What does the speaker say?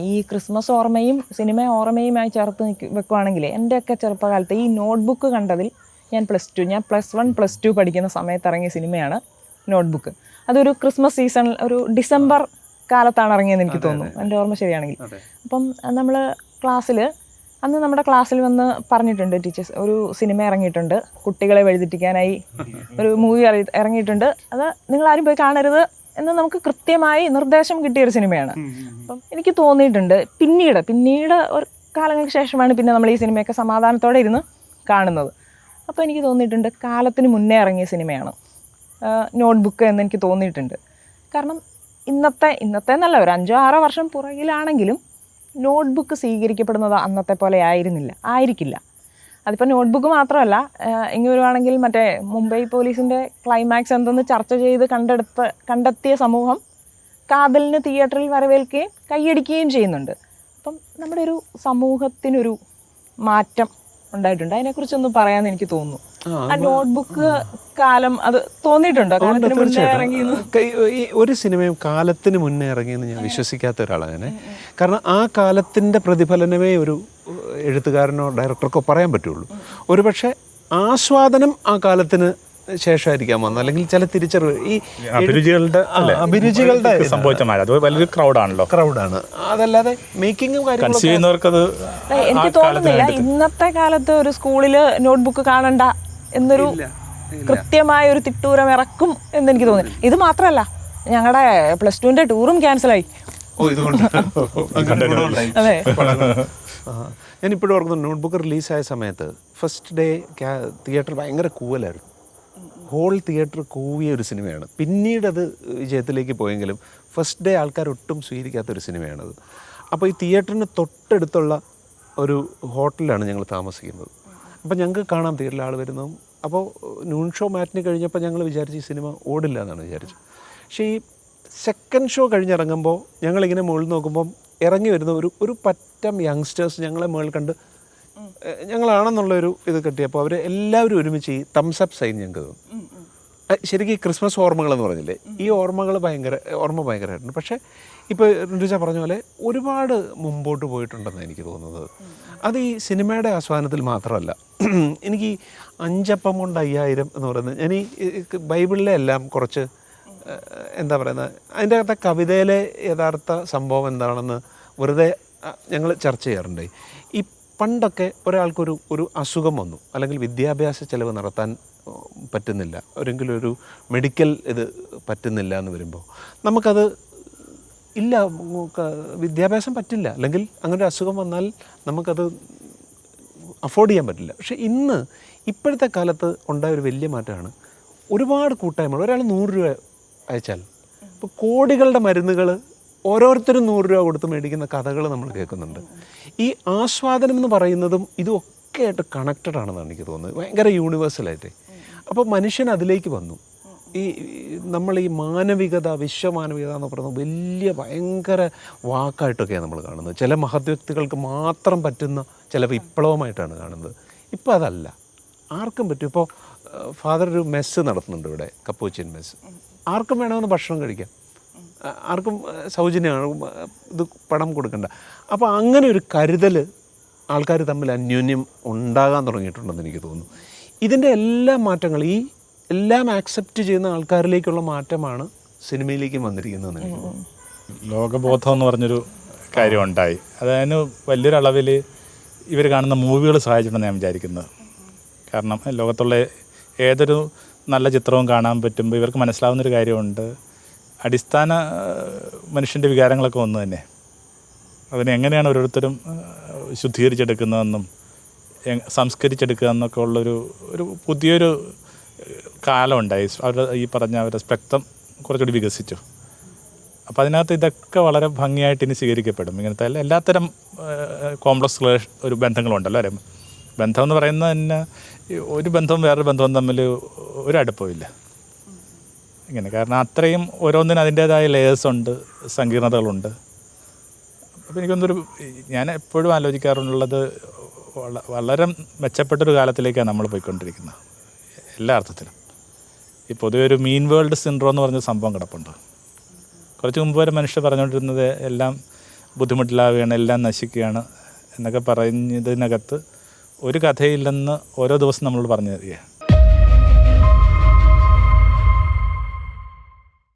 ഈ Christmas ഓർമ്മയും cinema ഓർമ്മയുമായി ചേർത്ത് വെക്കുവാണെങ്കിൽ എന്റെയൊക്കെ ചെറുപ്പകാലത്ത് ഈ നോട്ട്ബുക്ക് കണ്ടതിൽ ഞാൻ പ്ലസ് ടു ഞാൻ പ്ലസ് വൺ പ്ലസ് ടു പഠിക്കുന്ന സമയത്ത് ഇറങ്ങിയ സിനിമയാണ് നോട്ട്ബുക്ക്. അതൊരു ക്രിസ്മസ് സീസൺ ഒരു ഡിസംബർ കാലത്താണ് ഇറങ്ങിയെന്ന് എനിക്ക് തോന്നുന്നു എന്റെ ഓർമ്മ ശരിയാണെങ്കിൽ. അപ്പം നമ്മൾ ക്ലാസ്സിൽ അന്ന് നമ്മുടെ ക്ലാസ്സിൽ വന്ന് പറഞ്ഞിട്ടുണ്ട് ടീച്ചേഴ്സ് ഒരു സിനിമ ഇറങ്ങിയിട്ടുണ്ട് കുട്ടികളെ വഴിതെറ്റിക്കാനായി ഒരു മൂവി ഇറങ്ങിയിട്ടുണ്ട്. അത് നിങ്ങൾ ആരും പോയി കാണരുത് എന്ന് നമുക്ക് കൃത്യമായി നിർദ്ദേശം കിട്ടിയ ഒരു സിനിമയാണ് അപ്പം എനിക്ക് തോന്നിയിട്ടുണ്ട് പിന്നീട് പിന്നീട് ഒരു കാലങ്ങൾക്ക് ശേഷമാണ് പിന്നെ നമ്മൾ ഈ സിനിമയൊക്കെ സമാധാനത്തോടെ ഇരുന്ന് കാണുന്നത്. അപ്പോൾ എനിക്ക് തോന്നിയിട്ടുണ്ട് കാലത്തിന് മുന്നേ ഇറങ്ങിയ സിനിമയാണ്. നോട്ട്ബുക്ക് എന്ന് എനിക്ക് തോന്നിയിട്ടുണ്ട്. കാരണം ഇന്നത്തെ ഇന്നത്തെ എന്നല്ല ഒരു അഞ്ചോ ആറോ വർഷം പുറകിലാണെങ്കിലും നോട്ട്ബുക്ക് സ്വീകരിക്കപ്പെടുന്നത് അന്നത്തെ പോലെ ആയിരുന്നില്ല ആയിരിക്കില്ല. അതിപ്പോൾ നോട്ട്ബുക്ക് മാത്രമല്ല ഇങ്ങനെ ഇങ്ങ് വരുവാണെങ്കിൽ മറ്റേ മുംബൈ പോലീസിന്റെ ക്ലൈമാക്സ് എന്തെന്ന് ചർച്ച ചെയ്ത് കണ്ടെടുത്ത കണ്ടെത്തിയ സമൂഹം കാതലിന് തിയേറ്ററിൽ വരവേൽക്കുകയും കൈയടിക്കുകയും ചെയ്യുന്നുണ്ട്. അപ്പം നമ്മുടെ ഒരു സമൂഹത്തിനൊരു മാറ്റം ഉണ്ടായിട്ടുണ്ട്. അതിനെക്കുറിച്ചൊന്ന് പറയാന്ന് എനിക്ക് തോന്നുന്നു. ആ നോട്ട്ബുക്ക് കാലം അത് തോന്നിയിട്ടുണ്ടോ? കാലത്തിന് മുന്നേ ഇറങ്ങി ഈ ഒരു സിനിമയും കാലത്തിന് മുന്നേ ഇറങ്ങിയെന്ന് ഞാൻ വിശ്വസിക്കാത്ത ഒരാളാണ് ഞാൻ. കാരണം ആ കാലത്തിന്റെ പ്രതിഫലനമേ ഒരു എഴുത്തുകാരനോ ഡയറക്ടർക്കോ പറയാൻ പറ്റുള്ളൂ. ഒരുപക്ഷെ ആസ്വാദനം ആ കാലത്തിന് ശേഷമായിരിക്കാം വന്നത്. അല്ലെങ്കിൽ ചില തിരിച്ചറിവ്. ഈ അഭിരുചികളുടെ അഭിരുചികളുടെ സംഭവിച്ച മഴ അത് വലിയൊരു ക്രൗഡാണല്ലോ ക്രൗഡാണ് അതല്ലാതെ മേക്കിങ്ങും ചെയ്യുന്നവർക്കത് എനിക്ക് തോന്നുന്നില്ല. ഇന്നത്തെ കാലത്ത് ഒരു സ്കൂളിൽ നോട്ട്ബുക്ക് കാണണ്ട എന്നൊരു കൃത്യമായ ഒരു തിട്ടൂരം ഇറക്കും എന്ന് എനിക്ക് തോന്നി. ഇത് മാത്രമല്ല ഞങ്ങളുടെ പ്ലസ് ടുവിന്റെ ടൂറും ക്യാൻസലായി അതെ. ഞാനിപ്പോഴും ഓർക്കുന്നു നോട്ട്ബുക്ക് റിലീസായ സമയത്ത് ഫസ്റ്റ് ഡേ തിയേറ്റർ ഭയങ്കര കൂവലായിരുന്നു. ഹോൾ തിയേറ്റർ കൂവിയ ഒരു സിനിമയാണ്. പിന്നീട് അത് വിജയത്തിലേക്ക് പോയെങ്കിലും ഫസ്റ്റ് ഡേ ആൾക്കാർ ഒട്ടും സ്വീകരിക്കാത്ത ഒരു സിനിമയാണത്. അപ്പോൾ ഈ തിയേറ്ററിന് തൊട്ടടുത്തുള്ള ഒരു ഹോട്ടലിലാണ് ഞങ്ങൾ താമസിക്കുന്നത്. അപ്പോൾ ഞങ്ങൾക്ക് കാണാം തിയേറ്ററിൽ ആൾ വരുന്നതും അപ്പോൾ ന്യൂൺ ഷോ മാറ്റിന് കഴിഞ്ഞപ്പോൾ ഞങ്ങൾ വിചാരിച്ച് ഈ സിനിമ ഓടില്ല എന്നാണ് വിചാരിച്ചത്. പക്ഷേ ഈ സെക്കൻഡ് ഷോ കഴിഞ്ഞിറങ്ങുമ്പോൾ ഞങ്ങളിങ്ങനെ മുകളിൽ നോക്കുമ്പം ഇറങ്ങി വരുന്ന ഒരു ഒരു പറ്റം യങ്സ്റ്റേഴ്സ് ഞങ്ങളെ മുകളിൽ കണ്ട് ഞങ്ങളാണെന്നുള്ളൊരു ഇത് കിട്ടിയപ്പോൾ അവർ എല്ലാവരും ഒരുമിച്ച് ഈ തംസപ്പ് സൈൻ ഞങ്ങൾക്ക് തന്നു. ശരിക്കും ഈ ക്രിസ്മസ് ഓർമ്മകൾ എന്ന് പറഞ്ഞില്ലേ? ഈ ഓർമ്മകൾ ഭയങ്കര ഓർമ്മ ഭയങ്കരമായിട്ടുണ്ട്. പക്ഷേ ഇപ്പോൾ ഋതുജ പറഞ്ഞ പോലെ ഒരുപാട് മുമ്പോട്ട് പോയിട്ടുണ്ടെന്ന് എനിക്ക് തോന്നുന്നത്. അത് ഈ സിനിമയുടെ ആസ്വാദനത്തിൽ മാത്രമല്ല. എനിക്ക് അഞ്ചപ്പം കൊണ്ട് അയ്യായിരം എന്ന് പറയുന്നത് ഞാൻ ഈ ബൈബിളിലെ എല്ലാം കുറച്ച് എന്താ പറയുന്നത് അതിന്റെ അകത്തെ കവിതയിലെ യഥാർത്ഥ സംഭവം എന്താണെന്ന് വെറുതെ ഞങ്ങൾ ചർച്ച ചെയ്യാറുണ്ട്. ഈ പണ്ടൊക്കെ ഒരാൾക്കൊരു ഒരു അസുഖം വന്നു. അല്ലെങ്കിൽ വിദ്യാഭ്യാസ ചെലവ് നടത്താൻ പറ്റുന്നില്ല. ഒരെങ്കിലും ഒരു മെഡിക്കൽ ഇത് പറ്റുന്നില്ല എന്ന് വരുമ്പോൾ നമുക്കത് ഇല്ല വിദ്യാഭ്യാസം പറ്റില്ല. അല്ലെങ്കിൽ അങ്ങനെ ഒരു അസുഖം വന്നാൽ നമുക്കത് അഫോർഡ് ചെയ്യാൻ പറ്റില്ല. പക്ഷേ ഇന്ന് ഇപ്പോഴത്തെ കാലത്ത് ഉണ്ടായ ഒരു വലിയ മാറ്റമാണ്. ഒരുപാട് കൂട്ടായ്മകൾ. ഒരാൾ നൂറ് രൂപ അയച്ചാൽ ഇപ്പോൾ കോടികളുടെ മരുന്നുകൾ ഓരോരുത്തരും നൂറ് രൂപ കൊടുത്ത് മേടിക്കുന്ന കഥകൾ നമ്മൾ കേൾക്കുന്നുണ്ട്. ഈ ആസ്വാദനം എന്ന് പറയുന്നതും ഇതും ഒക്കെ ആയിട്ട് കണക്റ്റഡ് ആണെന്നാണ് എനിക്ക് തോന്നുന്നത്. ഭയങ്കര യൂണിവേഴ്സലായിട്ട് അപ്പോൾ മനുഷ്യൻ അതിലേക്ക് വന്നു. ഈ നമ്മൾ ഈ മാനവികത വിശ്വമാനവികത എന്ന് പറയുന്നത് വലിയ ഭയങ്കര വാക്കായിട്ടൊക്കെയാണ് നമ്മൾ കാണുന്നത്. ചില മഹത് വ്യക്തികൾക്ക് മാത്രം പറ്റുന്ന ചില വിപ്ലവമായിട്ടാണ് കാണുന്നത്. ഇപ്പോൾ അതല്ല. ആർക്കും പറ്റും. ഇപ്പോൾ ഫാദർ ഒരു മെസ്സ് നടത്തുന്നുണ്ട് ഇവിടെ കപ്പൂച്ചിൻ മെസ്സ്. ആർക്കും വേണമെന്ന് ഭക്ഷണം കഴിക്കാം. ആർക്കും സൗജന്യമാണ് ഇത് പണം കൊടുക്കണ്ട. അപ്പോൾ അങ്ങനെ ഒരു കരുതൽ ആൾക്കാർ തമ്മിൽ അന്യോന്യം ഉണ്ടാകാൻ തുടങ്ങിയിട്ടുണ്ടെന്ന് എനിക്ക് തോന്നുന്നു. ഇതിന്റെ എല്ലാ മാറ്റങ്ങൾ ഈ എല്ലാം ആക്സെപ്റ്റ് ചെയ്യുന്ന ആൾക്കാരിലേക്കുള്ള മാറ്റമാണ് സിനിമയിലേക്ക് വന്നിരിക്കുന്നത് ലോകബോധം എന്ന് പറഞ്ഞൊരു കാര്യം ഉണ്ടായി അതായത് വലിയൊരളവിൽ ഇവർ കാണുന്ന മൂവികൾ സഹായിച്ചിട്ടുണ്ടെന്ന് ഞാൻ വിചാരിക്കുന്നത് കാരണം ലോകത്തുള്ള ഏതൊരു നല്ല ചിത്രവും കാണാൻ പറ്റുമ്പോൾ ഇവർക്ക് മനസ്സിലാവുന്നൊരു കാര്യമുണ്ട്. അടിസ്ഥാന മനുഷ്യന്റെ വികാരങ്ങളൊക്കെ ഒന്ന് തന്നെ. അതിനെങ്ങനെയാണ് ഓരോരുത്തരും ശുദ്ധീകരിച്ചെടുക്കുന്നതെന്നും സംസ്കരിച്ചെടുക്കുക എന്നൊക്കെ ഉള്ളൊരു ഒരു പുതിയൊരു കാലമുണ്ടായി. അവരുടെ ഈ പറഞ്ഞ അവരുടെ സ്പെക്ട്രം കുറച്ചുകൂടി വികസിച്ചു. അപ്പോൾ അതിനകത്ത് ഇതൊക്കെ വളരെ ഭംഗിയായിട്ട് ഇനി സ്വീകരിക്കപ്പെടും. ഇങ്ങനത്തെ എല്ലാ എല്ലാത്തരം കോംപ്ലക്സ് ഒരു ബന്ധങ്ങളുണ്ടല്ലോ അല്ലേ? ബന്ധം എന്ന് പറയുന്നത് തന്നെ ഒരു ബന്ധവും വേറൊരു ബന്ധവും തമ്മിൽ ഒരു അടുപ്പമില്ല ഇങ്ങനെ. കാരണം അത്രയും ഓരോന്നിനും അതിന്റേതായ ലേയേഴ്സ് ഉണ്ട് സങ്കീർണതകളുണ്ട്. അപ്പോൾ എനിക്കൊന്നൊരു ഞാൻ എപ്പോഴും ആലോചിക്കാറുള്ളത് വളരെ മെച്ചപ്പെട്ടൊരു കാലത്തിലേക്കാണ് നമ്മൾ പോയിക്കൊണ്ടിരിക്കുന്നത്. എല്ലാ അർത്ഥത്തിലും. ഈ പൊതുവെ ഒരു മീൻ വേൾഡ് സിൻഡ്രോ എന്ന് പറഞ്ഞ സംഭവം കിടപ്പുണ്ട്. കുറച്ച് മുമ്പ് വരെ മനുഷ്യർ പറഞ്ഞുകൊണ്ടിരുന്നത് എല്ലാം ബുദ്ധിമുട്ടിലാവുകയാണ് എല്ലാം നശിക്കുകയാണ് എന്നൊക്കെ പറഞ്ഞതിനകത്ത് ഒരു കഥയില്ലെന്ന് ഓരോ ദിവസം നമ്മളോട് പറഞ്ഞു തരിക